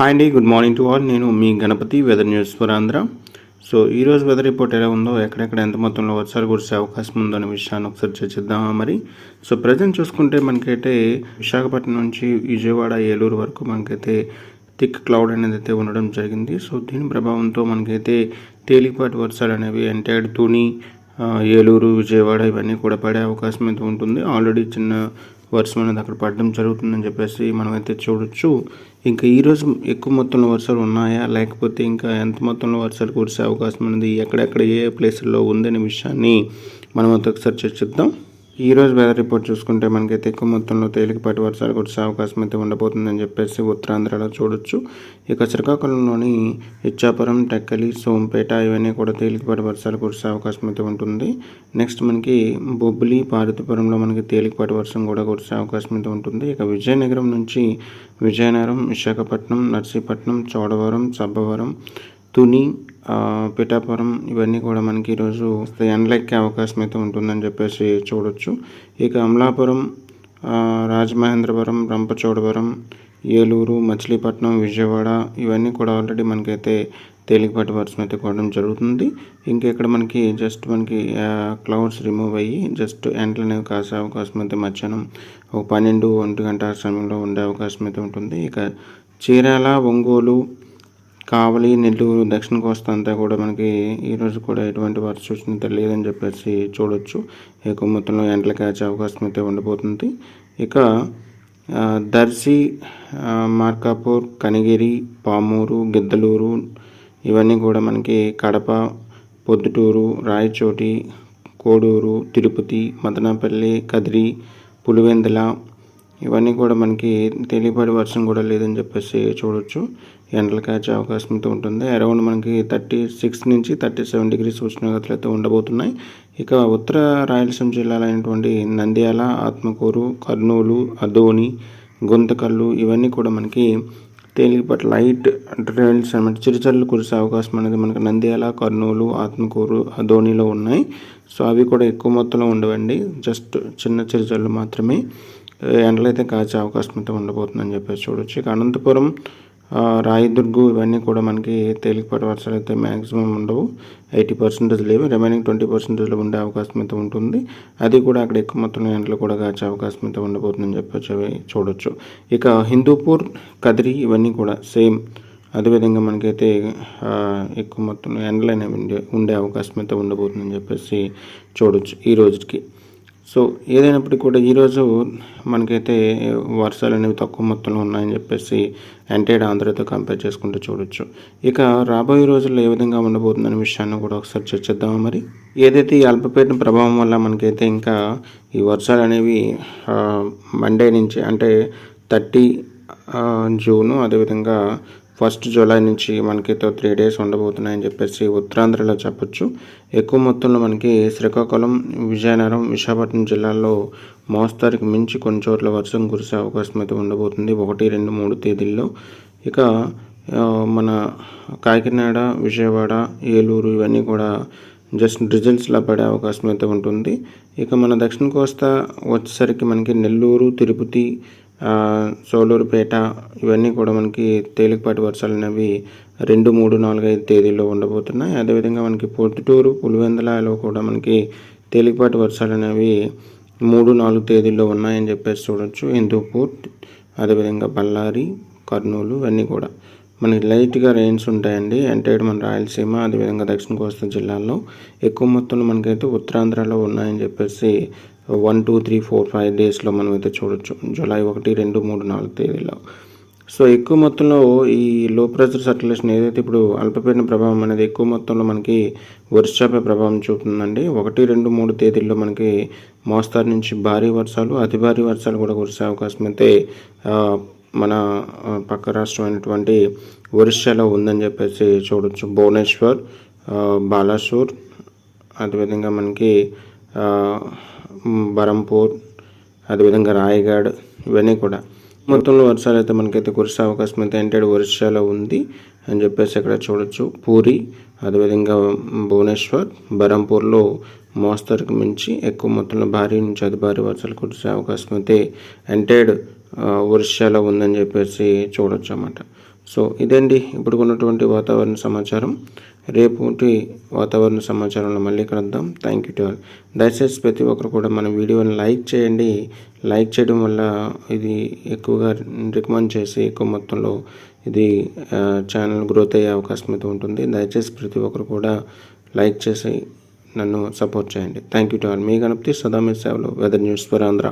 Hi అండి good morning to all నేను మీ Ganapathi weather news for Andhra so ఈరోజు weather report ఎలా ఉందో ఎక్కడెక్కడ ఎంత మొత్తంలో వర్షాలు కురిసే అవకాశం ఉందో అనే విషయాన్ని ఒకసారి చర్చిద్దామా మరి? సో ప్రజెంట్ చూసుకుంటే మనకైతే విశాఖపట్నం నుంచి విజయవాడ ఏలూరు వరకు మనకైతే థిక్ క్లౌడ్ అనేది అయితే ఉండడం జరిగింది. సో దీని ప్రభావంతో మనకైతే తేలికపాటి వర్షాలు అనేవి ఎంటైర్ తుని ఏలూరు విజయవాడ ఇవన్నీ కూడా పడే అవకాశం అయితే ఉంటుంది. ఆల్రెడీ చిన్న వర్షం అనేది అక్కడ పడడం జరుగుతుందని చెప్పేసి మనమైతే చూడొచ్చు. ఇంకా ఈరోజు ఎక్కువ మొత్తంలో వర్షాలు ఉన్నాయా? లేకపోతే ఇంకా ఎంత మొత్తంలో వర్షాలు కురిసే అవకాశం అనేది ఎక్కడెక్కడ ఏ ప్లేసుల్లో ఉందనే విషయాన్ని మనం అయితే ఒకసారి చర్చిద్దాం. ఈ రోజు వెదర్ రిపోర్ట్ చూసుకుంటే మనకైతే ఎక్కువ మొత్తంలో తేలికపాటి వర్షాలు కురిసే అవకాశం అయితే ఉండబోతుందని చెప్పేసి ఉత్తరాంధ్రలో చూడొచ్చు. ఇక శ్రీకాకుళంలోని ఇచ్చాపురం టెక్కలి సోంపేట ఇవన్నీ కూడా తేలికపాటి వర్షాలు కురిసే అవకాశం అయితే ఉంటుంది. నెక్స్ట్ మనకి బొబ్బిలి పార్వతీపురంలో మనకి తేలికపాటి వర్షం కూడా కురిసే అవకాశం అయితే ఉంటుంది. ఇక విజయనగరం నుంచి విజయనగరం విశాఖపట్నం నర్సీపట్నం చోడవరం సబ్బవరం తుని పిఠాపురం ఇవన్నీ కూడా మనకి ఈరోజు ఎండలెక్కే అవకాశం అయితే ఉంటుందని చెప్పేసి చూడొచ్చు. ఇక అమలాపురం రాజమహేంద్రవరం రంపచోడవరం ఏలూరు మచిలీపట్నం విజయవాడ ఇవన్నీ కూడా ఆల్రెడీ మనకైతే తేలికపాటి వర్షం అయితే కొనడం జరుగుతుంది. ఇంకా ఇక్కడ మనకి జస్ట్ మనకి క్లౌడ్స్ రిమూవ్ అయ్యి జస్ట్ ఎండలు అనేవి కాసే అవకాశం అయితే మధ్యాహ్నం ఒక పన్నెండు ఒంటి గంట ఆ సమయంలో ఉండే అవకాశం అయితే ఉంటుంది. ఇక చీరాల ఒంగోలు కావలి నెల్లూరు దక్షిణ కోస్తా అంతా కూడా మనకి ఈరోజు కూడా ఎటువంటి వర్ష సూచన అయితే లేదని చెప్పేసి చూడొచ్చు. ఎక్కువ మొత్తంలో ఎండలు కాచే అవకాశం అయితే ఉండబోతుంది. ఇక దర్శి మార్కాపూర్ కనిగిరి పామూరు గిద్దలూరు ఇవన్నీ కూడా మనకి కడప పొద్దుటూరు రాయచోటి కోడూరు తిరుపతి మదనపల్లి కదిరి పులివెందుల ఇవన్నీ కూడా మనకి తేలిపాటి వర్షం కూడా లేదని చెప్పేసి చూడొచ్చు. ఎండలు కాచే అవకాశం అయితే ఉంటుంది. అరౌండ్ మనకి థర్టీ సిక్స్ నుంచి థర్టీ సెవెన్ డిగ్రీస్ ఉష్ణోగ్రతలు అయితే ఉండబోతున్నాయి. ఇక ఉత్తర రాయలసీమ జిల్లాలైనటువంటి నంద్యాల ఆత్మకూరు కర్నూలు అదోని గుంతకల్లు ఇవన్నీ కూడా మనకి తేలికపాటి లైట్ ట్రైల్స్ అనమాట చిరుచల్లు కురిసే అవకాశం అనేది మనకి నంద్యాల కర్నూలు ఆత్మకూరు అదోనిలో ఉన్నాయి. సో అవి కూడా ఎక్కువ మొత్తంలో ఉండవండి. జస్ట్ చిన్న చిరుచల్లు మాత్రమే. ఎండలు అయితే కాచే అవకాశం అయితే ఉండబోతుందని చెప్పేసి చూడొచ్చు. ఇక అనంతపురం రాయిదుర్గు రాయదుర్గు ఇవన్నీ కూడా మనకి తేలికపాటి వర్షాలు అయితే మ్యాక్సిమం ఉండవు. ఎయిటీ పర్సెంటేజ్ లేవు. రిమైనింగ్ ట్వంటీ పర్సెంటేజ్లో ఉండే అవకాశం అయితే ఉంటుంది. అది కూడా అక్కడ ఎక్కువ మొత్తంలో ఎండలు కూడా కాచే అవకాశం అయితే ఉండబోతుందని చెప్పొచ్చు అవి చూడొచ్చు. ఇక హిందూపూర్ కదిరి ఇవన్నీ కూడా సేమ్ అదేవిధంగా మనకైతే ఎక్కువ మొత్తంలో ఎండలు అనేవి ఉండే ఉండే అవకాశం అయితే ఉండబోతుందని చెప్పేసి చూడొచ్చు ఈ రోజుకి. సో ఏదైనప్పటికీ కూడా ఈరోజు మనకైతే వర్షాలు అనేవి తక్కువ మొత్తంలో ఉన్నాయని చెప్పేసి ఎంటైడ్ ఆంధ్రతో కంపేర్ చేసుకుంటూ చూడొచ్చు. ఇక రాబోయే రోజుల్లో ఏ విధంగా ఉండబోతుందనే విషయాన్ని కూడా ఒకసారి చర్చిద్దామా మరి? ఏదైతే ఈ అల్పపీడన ప్రభావం వల్ల మనకైతే ఇంకా ఈ వర్షాలు అనేవి మండే నుంచి అంటే థర్టీ జూను అదేవిధంగా ఫస్ట్ జూలై నుంచి మనకైతే త్రీ డేస్ ఉండబోతున్నాయని చెప్పేసి ఉత్తరాంధ్రలో చెప్పొచ్చు. ఎక్కువ మొత్తంలో మనకి శ్రీకాకుళం విజయనగరం విశాఖపట్నం జిల్లాల్లో మోస్తారికి మించి కొన్ని చోట్ల వర్షం కురిసే అవకాశం అయితే ఉండబోతుంది. ఒకటి రెండు మూడు తేదీల్లో. ఇక మన కాకినాడ విజయవాడ ఏలూరు ఇవన్నీ కూడా జస్ట్ డ్రిజిల్స్లా పడే అవకాశం అయితే ఉంటుంది. ఇక మన దక్షిణ కోస్తా వచ్చేసరికి మనకి నెల్లూరు తిరుపతి సోలూరుపేట ఇవన్నీ కూడా మనకి తేలికపాటి వర్షాలు అనేవి రెండు మూడు నాలుగు ఐదు తేదీల్లో ఉండబోతున్నాయి. అదేవిధంగా మనకి పొద్దుటూరు పులివెందులలో కూడా మనకి తేలికపాటి వర్షాలు అనేవి మూడు నాలుగు తేదీల్లో ఉన్నాయని చెప్పేసి చూడొచ్చు. హిందూపూర్ అదేవిధంగా బళ్ళారి కర్నూలు ఇవన్నీ కూడా. మనకి లైట్గా రెయిన్స్ ఉంటాయండి. అంటే మన రాయలసీమ అదేవిధంగా దక్షిణ కోస్తా జిల్లాల్లో ఎక్కువ మొత్తంలో మనకైతే ఉత్తరాంధ్రలో ఉన్నాయని చెప్పేసి one two three four five డేస్లో మనం అయితే చూడొచ్చు. జూలై ఒకటి రెండు మూడు నాలుగు తేదీలో సో ఎక్కువ మొత్తంలో ఈ లో ప్రెషర్ సర్క్యులేషన్ ఏదైతే ఇప్పుడు అల్పపీడన ప్రభావం అనేది ఎక్కువ మొత్తంలో మనకి వర్షాపై ప్రభావం చూపుతుందండి. ఒకటి రెండు మూడు తేదీల్లో మనకి మోస్తారు నుంచి భారీ వర్షాలు అతి భారీ వర్షాలు కూడా కురిసే అవకాశం అయితే మన పక్క రాష్ట్రం అయినటువంటి ఒరిస్సాలో ఉందని చెప్పేసి చూడొచ్చు. భువనేశ్వర్ బాలాసూర్ అదేవిధంగా మనకి బరంపూర్ అదేవిధంగా రాయగఢ్ ఇవన్నీ కూడా. మొత్తంలో వర్షాలు అయితే మనకైతే కురిసే అవకాశం అయితే ఎంటెడ్ ఒరిస్సాలో ఉంది అని చెప్పేసి ఇక్కడ చూడొచ్చు. పూరి అదేవిధంగా భువనేశ్వర్ బరంపూర్లో మోస్తరుకు మించి ఎక్కువ మొత్తంలో భారీ నుంచి అతి భారీ వర్షాలు కురిసే అవకాశం అయితే ఎంటైడ్ ఒరిస్సాలో ఉందని చెప్పేసి చూడొచ్చు అన్నమాట. సో ఇదండి ఇప్పుడు ఉన్నటువంటి వాతావరణ సమాచారం. రేపు వాతావరణ సమాచారంలో మళ్ళీ కలుద్దాం. థ్యాంక్ యూ టు ఆల్ దయచేసి ప్రతి ఒక్కరు కూడా మన వీడియోని లైక్ చేయండి. లైక్ చేయడం వల్ల ఇది ఎక్కువగా రికమెండ్ చేసి ఎక్కువ మొత్తంలో ఇది ఛానల్ గ్రోత్ అయ్యే అవకాశం అయితే ఉంటుంది. దయచేసి ప్రతి ఒక్కరు కూడా లైక్ చేసి నన్ను సపోర్ట్ చేయండి. థ్యాంక్ యూ టు ఆల్ మీ గణపతి సదా మీ సేవలో వెదర్ న్యూస్ ఫర్ ఆంధ్ర